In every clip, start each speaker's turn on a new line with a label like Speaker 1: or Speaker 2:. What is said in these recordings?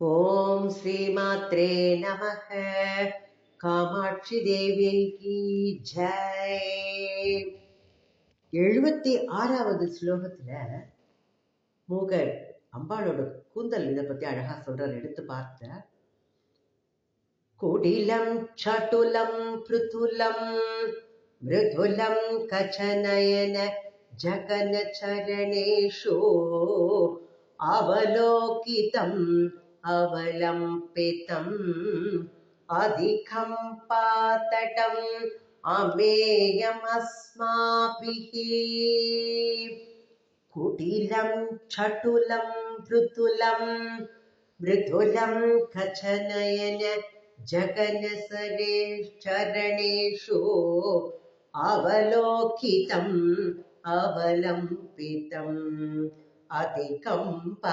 Speaker 1: ஓம் ஸ்ரீமாத்ரே நமக. காமாட்சி தேவிக்கு ஜெய். எழுபத்தி ஆறாவது ஸ்லோகத்துல மூகர் அம்பாளோட கூந்தல் இதை பத்தி அழகா சொல்றார் எடுத்து பார்த்த. குடிலம் சட்டுலம் பிருதுலம் மிருதுலம் கச்சநயன ஜகன சரணேஷோ அவலோகிதம் अवलम्पितम् अधिकम् पातटम् अमेयमस्माभिः। कुटिलम् ृतुलम् मृतुलम् खनयन जगनसरेश्चरणेषु अवलोकितम् अवलम्पितम् அதிகம்பாத்தடம்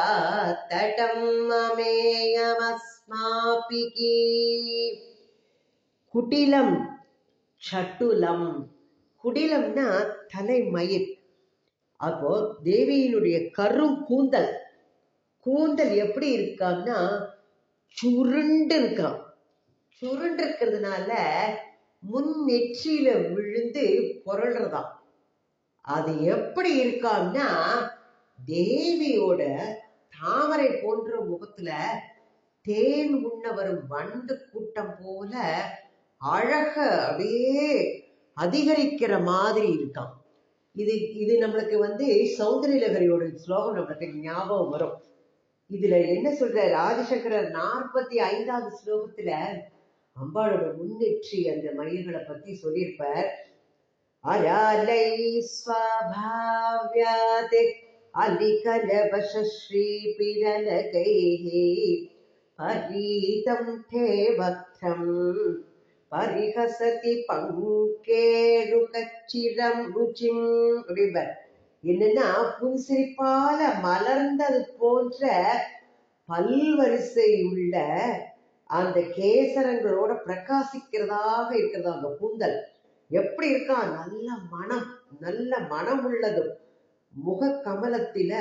Speaker 1: மமேயமஸ்மாபிகி குடிலம் சட்டுலம் குடிலம்னா தலைமயிர் அப்போ தேவியினுடைய கரும் கூந்தல் கூந்தல் எப்படி இருக்கான்னா சுருண்டு இருக்கான் சுருண்டு இருக்கிறதுனால முன் நெற்றியில விழுந்து புரள்றதாம். அது எப்படி இருக்கான்னா தேவியோட தாமரை போன்ற முகத்துல தேன் உண்ண வரும் வண்டு கூட்டம் போல அழக அப்படியே அதிகரிக்கிற மாதிரி இருக்கான் இது இது நம்மளுக்கு வந்து சௌந்தரியலகரியோட ஸ்லோகம் நம்மளுக்கு ஞாபகம் வரும். இதுல என்ன சொல்ற ராஜசங்கரர் நாற்பத்தி ஐந்தாவது ஸ்லோகத்துல அம்பாளோட முன்னேற்றி அந்த மயில்களை பத்தி சொல்லியிருப்பார். அராலை ஸ்வபாவ்யாதே அலிகலவச ஸ்ரீ பிரலகைஹே परीतं ते वक्त्रम् பரிஹசதி பங்கேருகச்சிரம் ருச்சிம் அப்படிம்பார் என்னன்னா புன்சிரிப்பால மலர்ந்தது போன்ற பல்வரிசை உள்ள அந்த கேசரங்களோட பிரகாசிக்கிறதாக இருக்கிறதா அந்த கூந்தல் எப்படி இருக்கா நல்ல மனம் நல்ல மனம் உள்ளதும் முக கமலத்தில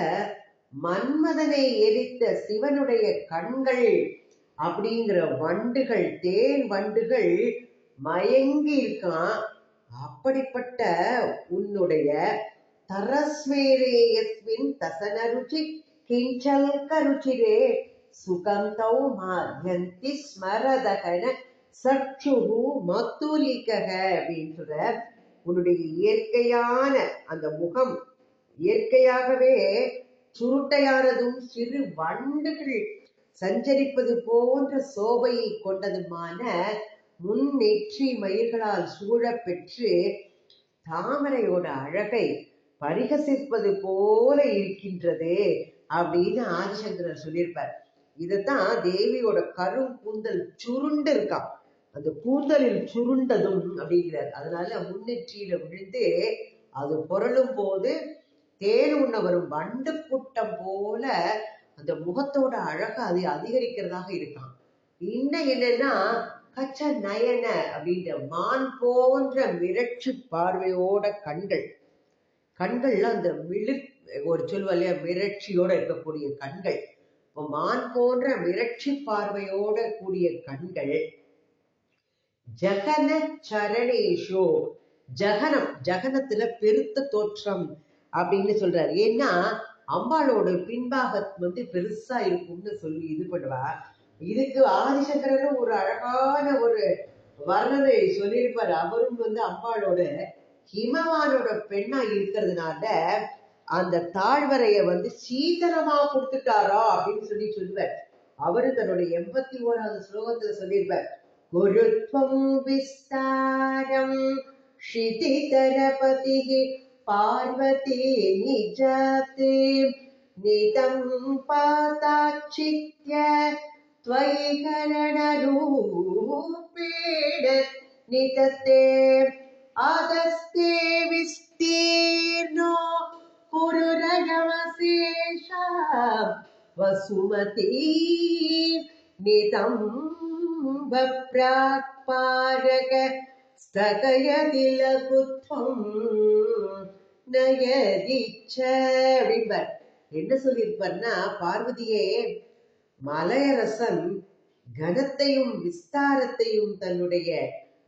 Speaker 1: மன்மதனை எரித்த சிவனுடைய கண்கள் அப்படிங்கிற வண்டுகள் தேன் வண்டுகள் மயங்கி இருக்கான். அப்படிப்பட்ட உன்னுடைய தரஸ்மேரேயஸ்மின் தசன ருச்சி கிஞ்சல்க ருச்சிரே சுகந்தௌ மாத்யந்தி ஸ்மரதகன சற்றுகு மத்துலிக்கக அப்படின்னு சொல்ற உன்னுடைய இயற்கையான அந்த முகம் இயற்கையாகவே சுருட்டையானதும் சிறு வண்டுகள் சஞ்சரிப்பது போன்ற சோபையை கொண்டதுமான முன் நெற்றி மயிர்களால் சூழப்பெற்று தாமரையோட அழகை பரிகசிப்பது போல இருக்கின்றது அப்படின்னு ஆதிசங்கரர் சொல்லியிருப்பார். இதுதான் தேவியோட கரும் கூந்தல் சுருண்டு இருக்கான் அந்த கூந்தலில் சுருண்டதும் அப்படிங்கிறார். அதனால முன்னெற்றியில விழுந்து அது புரளும் போது தேன் உண்ண வரும் வண்டு கூட்டம் போல அந்த முகத்தோட அழக அது அதிகரிக்கிறதாக இருக்கான். இன்னும் என்னன்னா கச்ச நயன அப்படின்ற மான் போன்ற மிரட்சி பார்வையோட கண்கள். கண்கள்ல அந்த மிளு ஒரு சொல்வா இல்லையா மிரட்சியோட இருக்கக்கூடிய கண்கள். இப்போ மான் போன்ற மிரட்சி பார்வையோட கூடிய கண்கள் ஜகன சரணேஷோ. ஜகனம் ஜகனத்துல பெருத்த தோற்றம். அப்படின்னு சொல்றாரு. ஏன்னா அம்பாளோட பின்பாகம் வந்து பெருசா இருக்கும்னு சொல்லி இது பண்ணுவா. இதுக்கு ஆதிசங்கரரும் ஒரு அழகான ஒரு வர்ணனை சொல்லியிருப்பார். அவரும் வந்து அம்பாளோட ஹிமவானோட பெண்ணா இருக்கிறதுனால அந்த தாழ்வரைய வந்து சீதனமா கொடுத்துட்டாரா அப்படின்னு சொல்லி சொல்லுவார். அவரு தன்னுடைய எண்பத்தி ஓராவது ஸ்லோகத்துல சொல்லியிருப்பார். குருத்வம் விஸ்தாரம் ஷிதிதரபதி पार्वती निजाते। नितं पाताच्छित्य त्वयि करणरूपेण नितते आदस्ते विस्तीर्णो पुरुरगमशेषा वसुमती। नितं बप्राक्पारक நய தீட்ச அப்படிம்பார் என்ன சொல்லியிருப்பார்னா பார்வதியே மலையரசன் கனத்தையும் விஸ்தாரத்தையும் தன்னுடைய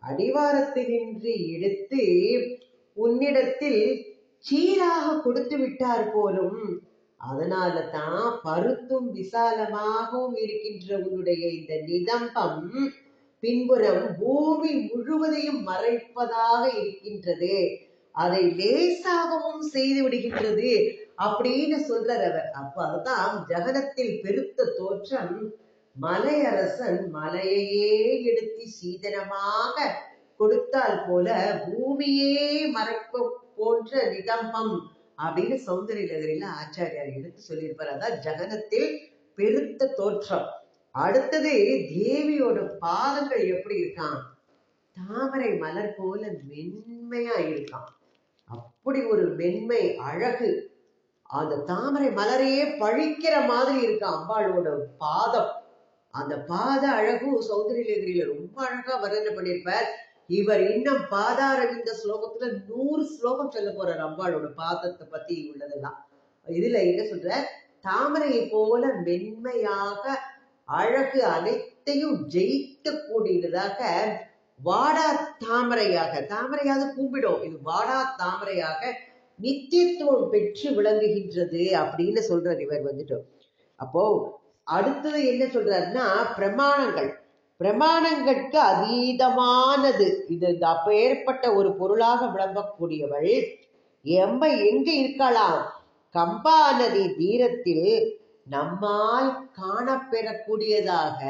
Speaker 1: அடிவாரத்தினின்று எடுத்து உன்னிடத்தில் சீராக கொடுத்து விட்டார் போலும் அதனால தான் பருத்தும் விசாலமாகவும் இருக்கின்ற உன்னுடைய இந்த நிதம்பம் பின்புறம் பூமி முழுவதையும் மறைப்பதாக இருக்கின்றது. அதை லேசாகவும் செய்து விடுகின்றது அப்படின்னு சொல்றார் அவர். அப்ப அதுதான் ஜகதத்தில் பெருத்த தோற்றம் மலையரசன் மலையையே எடுத்து சீதனமாக கொடுத்தால் போல பூமியே மறக்க போன்ற நிதம்பம் அப்படின்னு சௌந்தரிய நகரில ஆச்சாரியார் எடுத்து சொல்லியிருப்பார். அதான் ஜகதத்தில் பெருத்த தோற்றம். அடுத்தது தேவியோட பாதங்கள் எப்படி இருக்கான் தாமரை மலர் போல மென்மையா இருக்கான் அப்படி ஒரு மென்மை அழகு அந்த தாமரை மலரையே பழிக்கிற மாதிரி இருக்கு அம்பாளோட பாதம். அந்த பாத அழகும் சௌந்தரியகிரியில ரொம்ப அழகா வர்ணனை பண்ணியிருப்பார். இவர் இன்னும் பாதாரவிந்த ஸ்லோகத்துல நூறு ஸ்லோகம் சொல்ல போறார் அம்பாளோட பாதத்தை பத்தி உள்ளதெல்லாம். இதுல என்ன சொல்ற? தாமரையை போல மென்மையாக அழகு அனைத்தையும் ஜெயிக்க கூடியதாக வாடா தாமரையாக தாமரையாக கூம்பிடும். இது வாடா தாமரையாக நித்தியத்துவம் பெற்று விளங்குகின்றது அப்படின்னு சொல்றார் இவர் வந்துட்டு. அப்போ அடுத்தது என்ன சொல்றாருன்னா பிரமாணங்கள். பிரமாணங்களுக்கு அதீதமானது. இது இந்த அப்பேற்பட்ட ஒரு பொருளாக விளம்பக்கூடியவள் எம்ப எங்க இருக்கலாம்? கம்பா நதி தீரத்தில் நம்மால் காணப்பெறக்கூடியதாக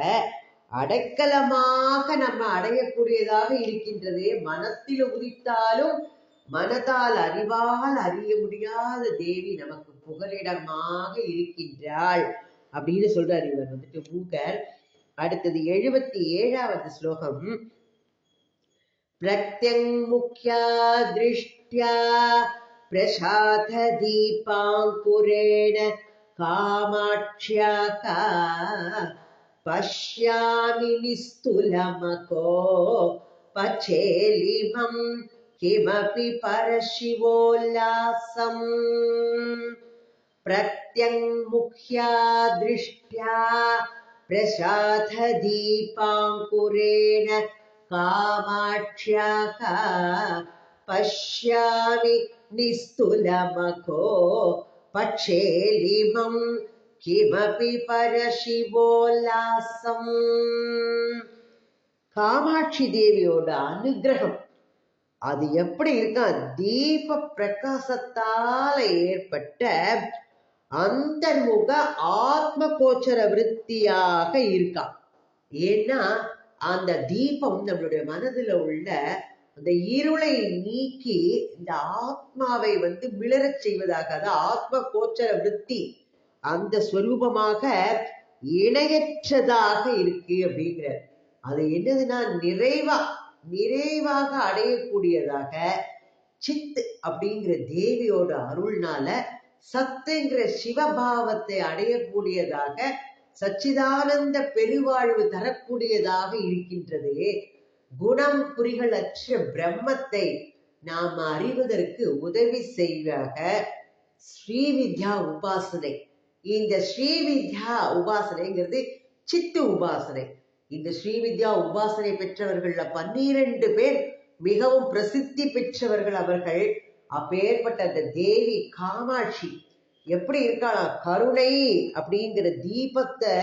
Speaker 1: அடைக்கலமாக நம்ம அடையக்கூடியதாக இருக்கின்றது மனத்தில் உதித்தாலும் மனதால் அறிவால் அறிய முடியாத தேவி நமக்கு புகலிடமாக இருக்கின்றாள். அப்படின்னு சொல்றார் இவர் வந்துட்டு மூகர். அடுத்தது எழுபத்தி ஏழாவது ஸ்லோகம். பிரத்யங்முக்கியா திருஷ்டியா பிரசாத தீபாங்குரேண காமாட்சியா పశ్యామి నిస్థులమకో పచేలిమం కిమపి పరశివోల్లాసం ప్రత్యంగుహ్యా దృష్ట్యా ప్రసాదీపాంకురేణ కామాక్ష్యాక పశ్యామి నిస్థులమఖో పక్షేలిమం किमपि परशिवोल्लासम् காமாட்சி தேவியோட அனுகிரகம் அது எப்படி இருக்கா தீப பிரகாசத்தால ஏற்பட்ட அந்தர்முக ஆத்ம கோச்சர விருத்தியாக இருக்கா ஏன்னா அந்த தீபம் நம்மளுடைய மனதுல உள்ள அந்த இருளை நீக்கி இந்த ஆத்மாவை வந்து மிளரச் செய்வதாக அதாவது ஆத்ம கோச்சர விருத்தி அந்த ஸ்வரூபமாக இணையற்றதாக இருக்கு அப்படிங்கிறார். அது என்னதுன்னா நிறைவா நிறைவாக அடையக்கூடியதாக சித்து அப்படிங்கிற தேவியோட அருள்னால சத்துங்கிற சிவபாவத்தை அடையக்கூடியதாக சச்சிதானந்த பெருவாழ்வு தரக்கூடியதாக இருக்கின்றது. குணம் குறிகளற்ற பிரம்மத்தை நாம் அறிவதற்கு உதவி செய்வாக ஸ்ரீவித்யா உபாசனை. இந்த ஸ்ரீவித்யா உபாசனைங்கிறது சித்து உபாசனை. இந்த ஸ்ரீவித்யா உபாசனை பெற்றவர்கள்ல பன்னிரண்டு பேர் மிகவும் பிரசித்தி பெற்றவர்கள் அவர்கள். அப்பேற்பட்ட அந்த தேவி காமாட்சி. எப்படி இருக்காளாம் கருணை அப்படிங்கிற தீபத்தை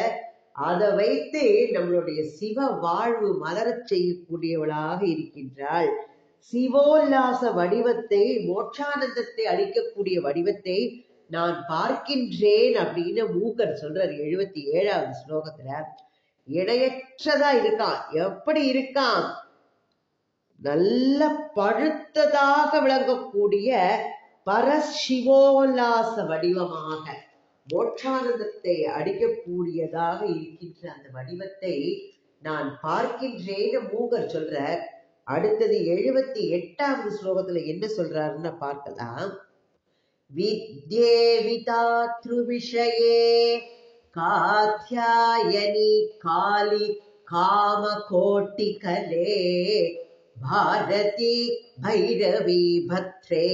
Speaker 1: அதை வைத்து நம்மளுடைய சிவ வாழ்வு மலரச் செய்யக்கூடியவளாக இருக்கின்றாள். சிவோல்லாச வடிவத்தை மோட்சானந்தத்தை அளிக்கக்கூடிய வடிவத்தை நான் பார்க்கின்றேன் அப்படின்னு மூக்கர் சொல்றார் எழுபத்தி ஏழாவது ஸ்லோகத்துல. இணையற்றதா இருக்கான். எப்படி இருக்கான்? நல்ல பழுத்ததாக விளங்கக்கூடிய பரசிவோல்லாச வடிவமாக மோட்சானந்தத்தை அடிக்கக்கூடியதாக இருக்கின்ற அந்த வடிவத்தை நான் பார்க்கின்றேன்னு மூகர் சொல்ற அடுத்தது எழுபத்தி எட்டாவது ஸ்லோகத்துல என்ன சொல்றாருன்னு பார்க்கலாம். विद्येवितातृविषये कात्यायनि कालि कामकोटिकले भारती भैरवी भद्रे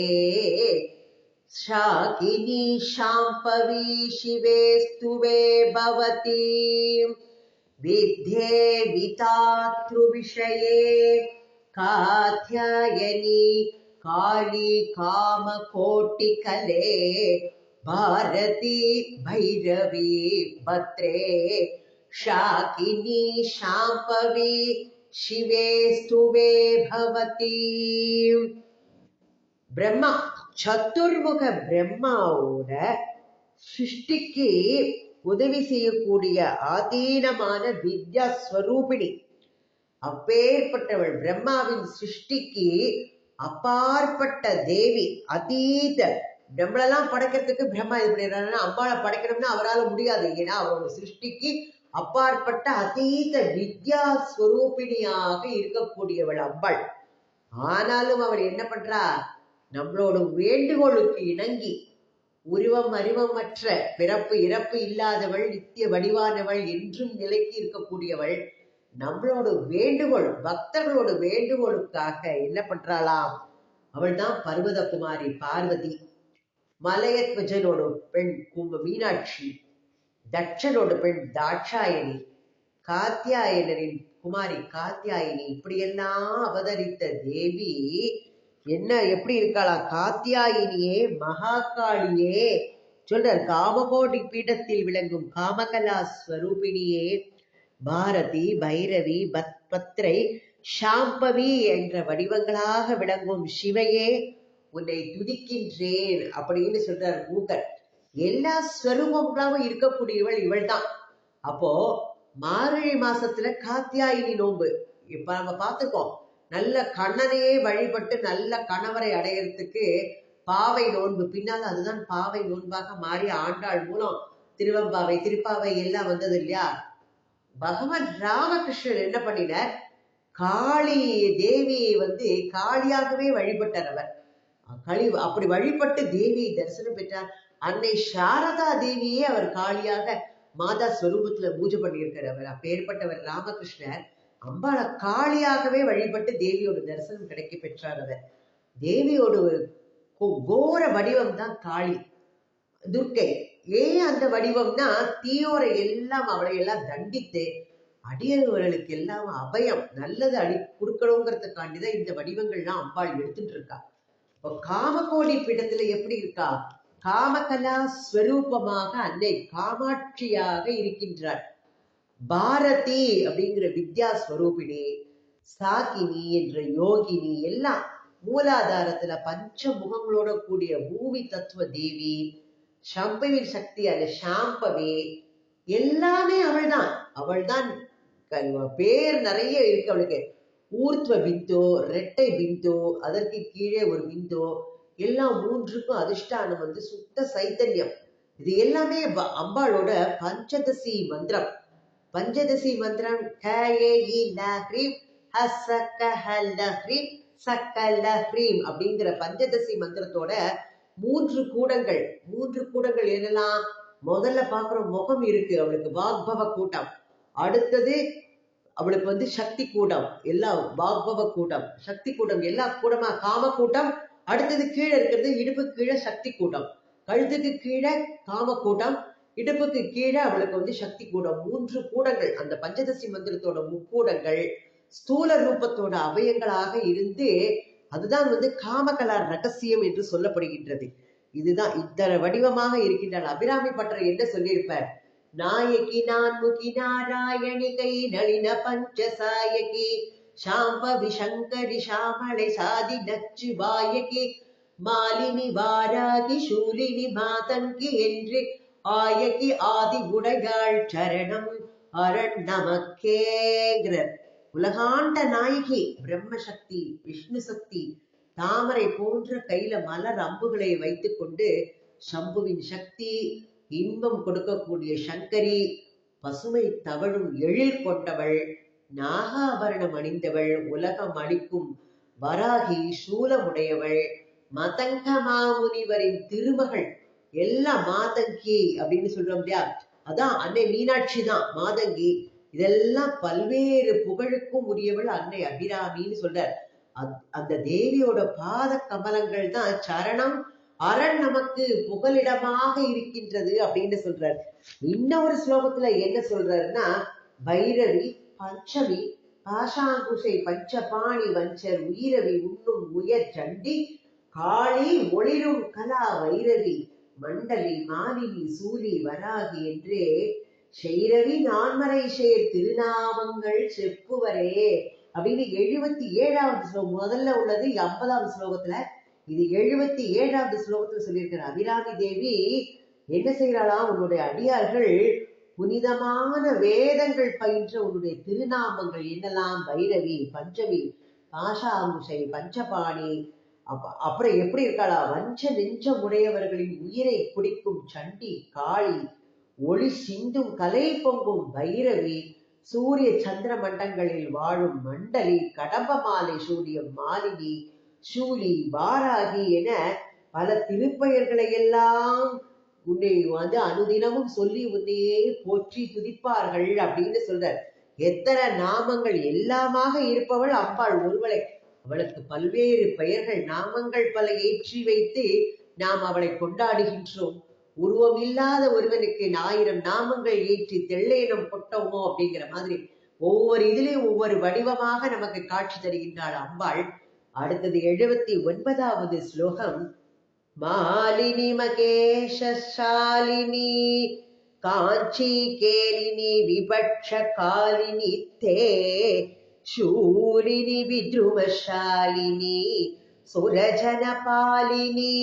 Speaker 1: शाकिनी शाम्पवी शिवे स्तुवे भवती विद्ये वितातृविषये कात्यायनी काली कामकोटिकले भारती भैरवी भद्रे शाकिनी शाम्पवी शिवे स्तुवे भवती பிரம்மா சத்துர்முக பிரம்மாவோட சிருஷ்டிக்கு உதவி செய்யக்கூடிய ஆதீனமான வித்யா ஸ்வரூபிணி அப்பேற்பட்டவள் பிரம்மாவின் சிருஷ்டிக்கு அப்பாற்பட்ட தேவி அதீத. நம்மளெல்லாம் படைக்கிறதுக்கு பிரம்மா இது பண்ணிடுறாருன்னா அம்பாளை படைக்கணும்னா அவரால் முடியாது. ஏன்னா அவரோட சிருஷ்டிக்கு அப்பாற்பட்ட அதீத வித்யா ஸ்வரூபிணியாக இருக்கக்கூடியவள் அம்பாள். ஆனாலும் அவள் என்ன பண்றா? நம்மளோட வேண்டுகோளுக்கு இணங்கி உருவம் அறிவமற்ற பிறப்பு இறப்பு இல்லாதவள் நித்திய வடிவானவள் என்றும் நிலைக்கு இருக்கக்கூடியவள். நம்மளோட வேண்டுகோள் பக்தர்களோட வேண்டுகோளுக்காக என்ன பண்றாளாம்? அவள் தான் பர்வதகுமாரி பார்வதி. மலையத்வஜனோட பெண் கும்ப மீனாட்சி தட்சனோட பெண் தாட்சாயணி காத்தியாயனரின் குமாரி காத்தியாயினி. இப்படியெல்லாம் அவதரித்த தேவி என்ன எப்படி இருக்காளா? காத்தியாயினியே மகாகாளியே சொல்றார் காமகோடி பீடத்தில் விளங்கும் காமகலா ஸ்வரூபிணியே. பாரதி பைரவி பத் பத்ரை ஷாம்பவி என்ற வடிவங்களாக விளங்கும் சிவையே உன்னை துதிக்கின்றேன் அப்படின்னு சொல்றார் மூக்கர் எல்லா ஸ்வரூபங்களாகவும் இருக்கக்கூடியவள் இவள் தான் அப்போ மார்கழி மாசத்துல காத்தியாயினி நோன்பு. இப்ப நம்ம பார்த்துருக்கோம். நல்ல கண்ணனையே வழிபட்டு நல்ல கணவரை அடையறதுக்கு பாவை நோன்பு. பின்னால் அதுதான் பாவை நோன்பாக மாறி ஆண்டாள் மூலம் திருவம்பாவை திருப்பாவை எல்லாம் வந்தது இல்லையா? பகவான் ராமகிருஷ்ணன் என்ன பண்ணினார்? காளி தேவியை வந்து காளியாகவே வழிபட்டார் அவர். களி அப்படி வழிபட்டு தேவியை தரிசனம் பெற்றார். அன்னை சாரதா தேவியே அவர் காளியாக மாதா ஸ்வரூபத்துல பூஜை பண்ணியிருக்கார் அவர். அப்பேற்பட்டவர் ராமகிருஷ்ணர் அம்பாளை காளியாகவே வழிபட்டு தேவியோட தரிசனம் கிடைக்க பெற்றார் அவர். தேவியோட ஒரு கோர வடிவம் தான் காளி. துர்க்கை. ஏன் அந்த வடிவம்னா தீயோரை எல்லாம் அவளை எல்லாம் தண்டித்து அடியவர்களுக்கு எல்லாம் அபயம் நல்லது அடி கொடுக்கணுங்கிறதுக்காண்டி தான் இந்த வடிவங்கள்லாம் அம்பாள் எடுத்துட்டு இருக்கா. இப்போ காமகோடி பீடத்துல எப்படி இருக்கா? காமகலா ஸ்வரூபமாக அன்னை காமாட்சியாக இருக்கின்றாள். பாரதி அப்படிங்கிற வித்யா ஸ்வரூபிணி சாகினி என்ற யோகினி எல்லாம் மூலாதாரத்துல பஞ்ச முகங்களோட கூடிய பூமி தத்துவ தேவி சம்பவின் சக்தியான ஷாம்பவி எல்லாமே அவள்தான். அவள்தான் பேர் நிறைய இருக்கு அவளுக்கு. ஊர்த்வ விந்தோ ரெட்டை விந்தோ அதற்கு கீழே ஒரு விந்தோ எல்லாம் மூன்றுக்கும் அதிஷ்டானம் வந்து சுத்த சைத்தன்யம். இது எல்லாமே அம்பாளோட பஞ்சதசி மந்திரம். பஞ்சதசி மந்திரம் ஹ ச க அப்படிங்கிற பஞ்சதசி மந்திரத்தோட மூன்று கூடங்கள் மூன்று கூடங்கள் என்னெல்லாம் முதல்ல பாக்குற முகம் இருக்கு அவளுக்கு வாக்பவ கூட்டம். அடுத்தது அவளுக்கு வந்து சக்தி கூடம் எல்லாம் வாக்பவ கூட்டம். சக்தி கூட்டம் எல்லா கூடமா காம கூட்டம். அடுத்தது கீழே இருக்கிறது இடுப்பு கீழே சக்தி கூட்டம். கழுத்துக்கு கீழே காம கூட்டம். இடுப்புக்கு கீழே அவளுக்கு வந்து சக்தி கூடம் மூன்று கூடங்கள் அந்த பஞ்சதசி மந்திரத்தோட முக்கூடங்கள் ஸ்தூல ரூபத்தோட அவயங்களாக இருந்து அதுதான் வந்து காமகலா ரகசியம் என்று சொல்லப்படுகின்றது. இதுதான் இத்தனை வடிவமாக இருக்கின்றாள் அபிராமி பற்ற என்ன சொல்லியிருப்பார்? நாயகி நான்முகி நாராயணி கை நளின பஞ்சசாயகி சாம்பவி சங்கரி சாமளை சாதி நச்சு வாயகி மாலினி வாராகி சூலினி மாதங்கி என்று ஆயகி ஆதி உடையாள் சரணம் அரண் நமக்கேங்கிற உலகாண்ட நாயகி பிரம்மசக்தி விஷ்ணு சக்தி தாமரை போன்ற கையில மலர் அம்புகளை வைத்துக்கொண்டு சம்புவின் சக்தி இன்பம் கொடுக்கக்கூடிய சங்கரி பசுமை தவழும் எழில் கொண்டவள் நாகாபரணம் அணிந்தவள் உலகம் அளிக்கும் வராகி சூலமுடையவள் மதங்க மாமுனிவரின் திருமகள் எல்லாம் மாதங்கி அப்படின்னு சொல்றோம் இல்லையா? அதான் அன்னை மீனாட்சி தான் மாதங்கி. இதெல்லாம் பல்வேறு புகழுக்கும் உரியவள் அன்னை அபிராமின்னு சொல்றார். அந்த தேவியோட பாத கமலங்கள் தான் சரணம் அரண் நமக்கு புகலிடமாக இருக்கின்றது அப்படின்னு சொல்றார். இன்னொரு ஸ்லோகத்துல என்ன சொல்றாருன்னா பைரவி பஞ்சமி பாஷாங்குஷை பஞ்சபாணி வஞ்சர் உயிரவி உண்ணும் உயர் சண்டி காளி ஒளிரும் கலா வைரவி மண்டலி மாலினி சூலி வராகி என்றே செய்ரவி நான்மறை சேர் திருநாமங்கள் செப்புவரே அப்படின்னு எழுபத்தி ஏழாவது ஸ்லோகம் முதல்ல உள்ளது ஐம்பதாவது ஸ்லோகத்துல. இது எழுபத்தி ஏழாவது ஸ்லோகத்துல சொல்லியிருக்கிற அபிராமி தேவி என்ன செய்யறாளாம் உன்னுடைய அடியார்கள் புனிதமான வேதங்கள் பயின்ற உன்னுடைய திருநாமங்கள் என்னெல்லாம்? பைரவி பஞ்சமி பாஷாங்குஷை பஞ்சபாணி. அப்புறம் எப்படி இருக்காளா? வஞ்ச நெஞ்சம் உடையவர்களின் உயிரை குடிக்கும் சண்டி காளி ஒளி சிந்தும் கலை பொங்கும் பைரவி சூரிய சந்திர மண்டங்களில் வாழும் மண்டலி கடம்ப மாலை சூடிய மாலினி சூலி வாராகி என பல திருப்பெயர்களை எல்லாம் உன்னை வந்து அனுதினமும் சொல்லி உன்னையே போற்றி துதிப்பார்கள் அப்படின்னு சொல்றார். எத்தனை நாமங்கள் எல்லாமாக இருப்பவள் அம்பாள் ஒருவளை. அவளுக்கு பல்வேறு பெயர்கள் நாமங்கள் பல ஏற்றி வைத்து நாம் அவளை கொண்டாடுகின்றோம். உருவம் இல்லாத ஒருவனுக்கு ஆயிரம் நாமங்கள் ஏற்றி தெள்ளேனம் கொட்டோமோ அப்படிங்கிற மாதிரி ஒவ்வொரு இதுலயும் ஒவ்வொரு வடிவமாக நமக்கு காட்சி தருகின்றாள் அம்பாள் அடுத்தது எழுபத்தி ஒன்பதாவது ஸ்லோகம் மாலினி மகேஷாலினி காஞ்சி கேலினி விபட்ச காலினி தே शूलिनि विद्रुमशालिनी सुरजनपालिनी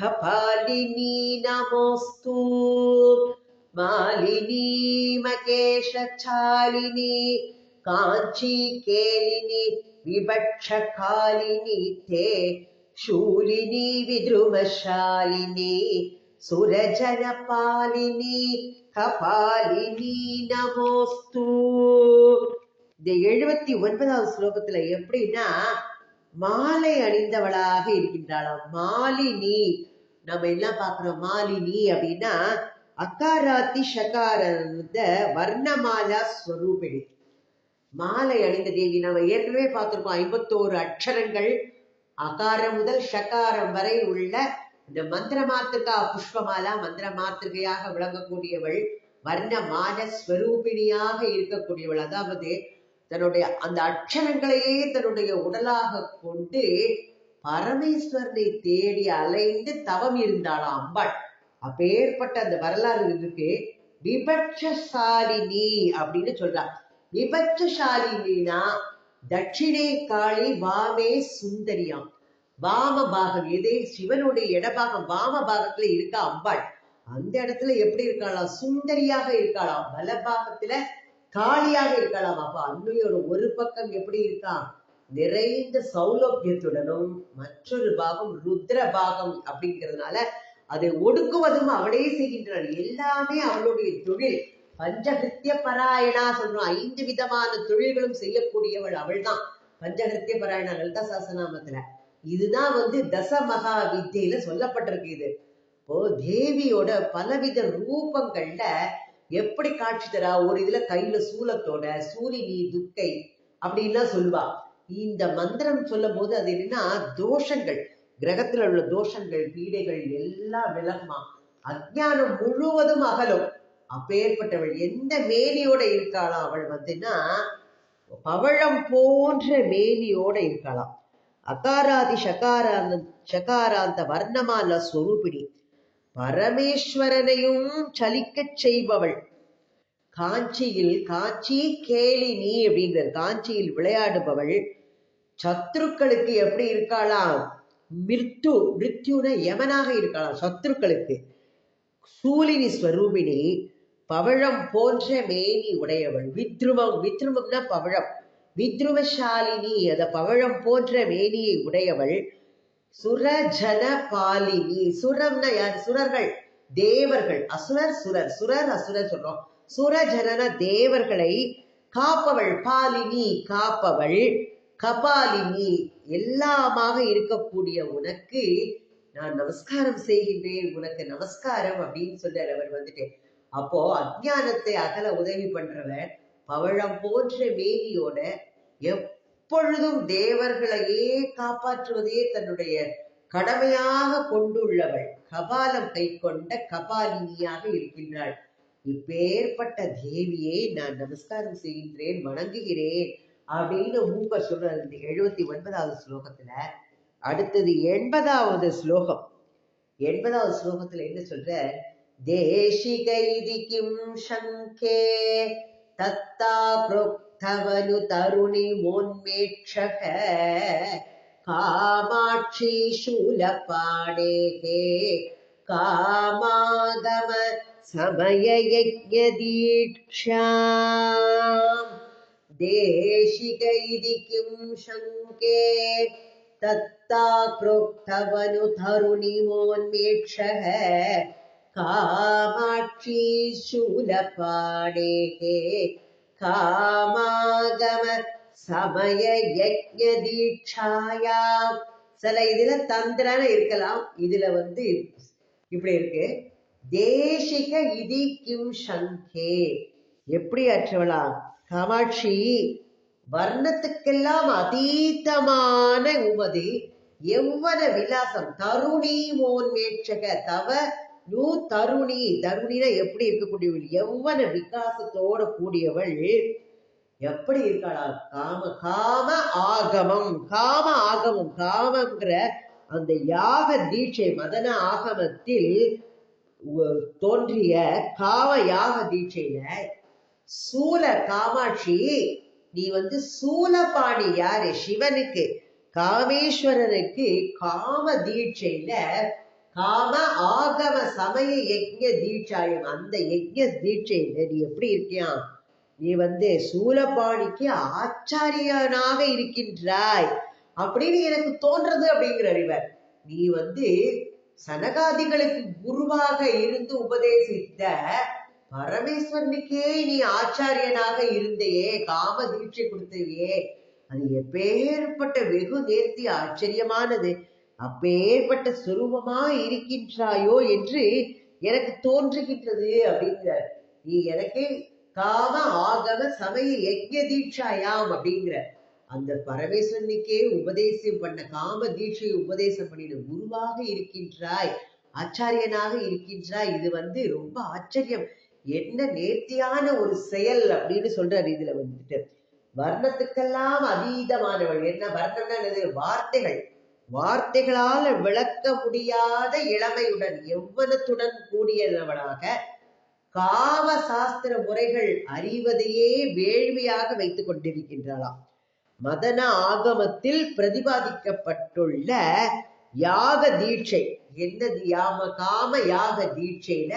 Speaker 1: కపాలినీ నమోస్తు మాలినీ మకేషాలిని కాంచీకేలిని వివక్షకాలిని తే శూలిని విద్రుమశాలిని సురజనపాలిని கபாலினி நமோஸ்து இந்த எழுபத்தி ஒன்பதாவது ஸ்லோகத்துல எப்படின்னா மாலை அணிந்தவளாக இருக்கின்றாளாம் மாலினி நம்ம எல்லாம் பார்க்கிறோம்? மாலினி அப்படின்னா அக்காராத்தி ஷகாரந்த வர்ணமாலா ஸ்வரூபிணி. மாலை அணிந்த தேவி. நம்ம ஏற்கனவே பார்த்துருக்கோம் ஐம்பத்தோரு அக்ஷரங்கள். அகாரம் முதல் ஷகாரம் வரை உள்ள இந்த மந்திர மாத்திருக்கா புஷ்பமாலா மந்திர மாத்திருக்கையாக விளங்கக்கூடியவள் வர்ணமான ஸ்வரூபிணியாக இருக்கக்கூடியவள். அதாவது தன்னுடைய அந்த அக்ஷரங்களையே தன்னுடைய உடலாக கொண்டு பரமேஸ்வரனை தேடி அலைந்து தவம் இருந்தாளாம் அம்பாள். அப்பேற்பட்ட அந்த வரலாறு இருக்கு. விபட்சசாலினி அப்படின்னு சொல்றா. விபட்சசாலினா தட்சிணே காளி வாமே சுந்தரியாம். வாம பாகம். எது? சிவனுடைய இடபாகம் வாம பாகத்துல இருக்கா அம்பாள். அந்த இடத்துல எப்படி இருக்காளாம் சுந்தரியாக இருக்காளாம் பலபாகத்துல காளியாக இருக்கலாம் அப்ப அன்னையோட ஒரு பக்கம் எப்படி இருக்கான் நிறைந்த சௌலபியத்துடனும் மற்றொரு பாகம் ருத்ர பாகம் அப்படிங்கிறதுனால அதை ஒடுக்குவதும் அவளே செய்கின்றாள். எல்லாமே அவளுடைய தொழில். பஞ்சகிருத்திய பராயணா சொல்றோம். ஐந்து விதமான தொழில்களும் செய்யக்கூடியவள் அவள்தான். பஞ்சகிருத்திய பராயணா லலிதா சாசனாமத்துல இதுதான் வந்து தச மகா வித்தியில சொல்லப்பட்டிருக்கு இது. இப்போ தேவியோட பலவித ரூபங்கள்ல எப்படி காட்சி தரா? ஒரு இதுல கையில சூலத்தோட சூலினி துக்கை அப்படின்லாம் சொல்லுவா. இந்த மந்திரம் சொல்லும் போது அது என்னன்னா தோஷங்கள். கிரகத்துல உள்ள தோஷங்கள் பீடைகள் எல்லாம் விலகுமா? அஜ்ஞானம் முழுவதும் அகலும். அப்பேற்பட்டவள் எந்த மேனியோட இருக்காளாம் அவள் வந்துன்னா பவழம் போன்ற மேனியோட இருக்காளாம் அகாராதி சகாராந்த ஷகாராந்த வர்ணமால ஸ்வரூபிணி பரமேஸ்வரனையும் சலிக்கச் செய்பவள். காஞ்சியில் காஞ்சி கேளினி அப்படிங்கிற காஞ்சியில் விளையாடுபவள். சத்ருக்களுக்கு எப்படி இருக்காளாம்? மிருத்து மிருத்யுன யமனாக இருக்காளாம் சத்ருக்களுக்கு சூலினி ஸ்வரூபிணி பவழம் போன்ற மேனி உடையவள். வித்ருமம் வித்ருமம்னா பவழம். வித்ருமசாலினி அத பவழம் போன்ற மேனியை உடையவள். சுரஜன பாலினி சுரம்னா யார்? சுரர்கள் தேவர்கள். அசுரர் சுரர். சுரர் அசுரர் சொல்றோம். சுரஜனன தேவர்களை காப்பவள். பாலினி காப்பவள். கபாலினி எல்லாமாக இருக்கக்கூடிய உனக்கு நான் நமஸ்காரம் செய்கின்றேன் உனக்கு நமஸ்காரம் அப்படின்னு சொல்றார். அவர் வந்துட்டு அப்போ அஜானத்தை அகல உதவி பண்றவர் பவழம் போன்ற வேதியோட எப்பொழுதும் தேவர்களையே காப்பாற்றுவதே தன்னுடைய கடமையாக கொண்டுள்ளவள். கபாலம் கை கொண்ட கபாலினியாக இருக்கின்றாள். இப்பேற்பட்ட தேவியை நான் நமஸ்காரம் செய்கின்றேன் வணங்குகிறேன். அப்படின்னு மூப்பர் சொல்ற இந்த எழுபத்தி ஒன்பதாவது ஸ்லோகத்துல அடுத்தது எண்பதாவது ஸ்லோகம். எண்பதாவது ஸ்லோகத்துல என்ன சொல்ற தேசிகைதி கிம் சங்கே தத்தா புரோக்தவனு தருணி மோன்மேட்சக காமாட்சி சூலபாடேகே காமாகம சமய யஜ்ய தீட்சாம் देशिक इति किं शङ्के तत्ता प्रोक्तवनुतरुणिमोन्मेक्षः कामाक्षी शूलपाणेः காமாகம சமய யஜ்ய தீட்சாயாம் சில இதுல தந்திரன இருக்கலாம் இதுல வந்து இப்படி இருக்கு தேசிக இதி கிம் சங்கே எப்படி அற்றவளா காமாட்சி வர்ணத்துக்கெல்லாம் அதீதமான உமது எவ்வன விலாசம் தருணி மோன்மேட்சக தவ நூ தருணி. தருணினா எப்படி இருக்கக்கூடியவள்? எவ்வன விகாசத்தோட கூடியவள்? எப்படி இருக்காளா காம காம ஆகமம். காம ஆகமம் காமங்கிற அந்த யாக தீட்சை மதன ஆகமத்தில் தோன்றிய காம யாக தீட்சையில சூல காமாட்சி நீ வந்து சூலபாணி யாரு? சிவனுக்கு. காமேஸ்வரனுக்கு காம தீட்சையில காம ஆகம சமய யஜ்ய தீட்சாயம். அந்த யஜ்ய தீட்சையில நீ எப்படி இருக்கியா? நீ வந்து சூலபாணிக்கு ஆச்சாரியனாக இருக்கின்றாய். அப்படின்னு எனக்கு தோன்றது அப்படிங்கிற இவர் நீ வந்து சனகாதிகளுக்கு குருவாக இருந்து உபதேசித்த பரமேஸ்வரனுக்கே நீ ஆச்சாரியனாக இருந்தையே காம தீட்சை கொடுத்தையே. அது எப்பேற்பட்ட வெகு நேர்த்தி ஆச்சரியமானது. அப்பேற்பட்ட சுரூபமா இருக்கின்றாயோ என்று எனக்கு தோன்றுகின்றது அப்படிங்கிற நீ எனக்கு காம ஆகம சமய யஜ்ய தீட்சாயாம் அப்படிங்கிற அந்த பரமேஸ்வரனுக்கே உபதேசம் பண்ண காம தீட்சையை உபதேசம் பண்ணின குருவாக இருக்கின்றாய் ஆச்சாரியனாக இருக்கின்றாய். இது வந்து ரொம்ப ஆச்சரியம். என்ன நேர்த்தியான ஒரு செயல் அப்படின்னு சொல்றாரு இதுல வந்துட்டு வர்ணத்துக்கெல்லாம் அதீதமானவள். என்ன வர்ணம்னா என்னது? வார்த்தைகள். வார்த்தைகளால் விளக்க முடியாத இளமையுடன் எவ்வனத்துடன் கூடியவளாக காம சாஸ்திர முறைகள் அறிவதையே வேள்வியாக வைத்துக் கொண்டிருக்கின்றாளாம். மதன ஆகமத்தில் பிரதிபாதிக்கப்பட்டுள்ள யாக தீட்சை. என்னது? யாம காம யாக தீட்சையில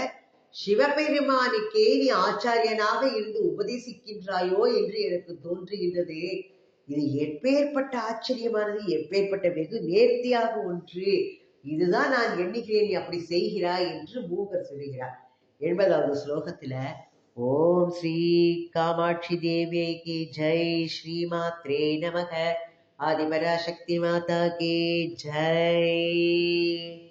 Speaker 1: சிவபெருமானுக்கே நீ ஆச்சாரியனாக இருந்து உபதேசிக்கின்றாயோ என்று எனக்கு தோன்றுகின்றது. இது எப்பேற்பட்ட ஆச்சரியமானது எப்பேற்பட்ட வெகு நேர்த்தியாக ஒன்று. இதுதான் நான் எண்ணுகிறேன் நீ அப்படி செய்கிறாய் என்று மூகர் சொல்லுகிறார். எண்பதாவது ஸ்லோகத்துல ஓம் ஸ்ரீ காமாட்சி தேவியை ஜெய் ஸ்ரீ மாத்ரே நமக. ஆதிபராசக்தி மாதா கே ஜெய்.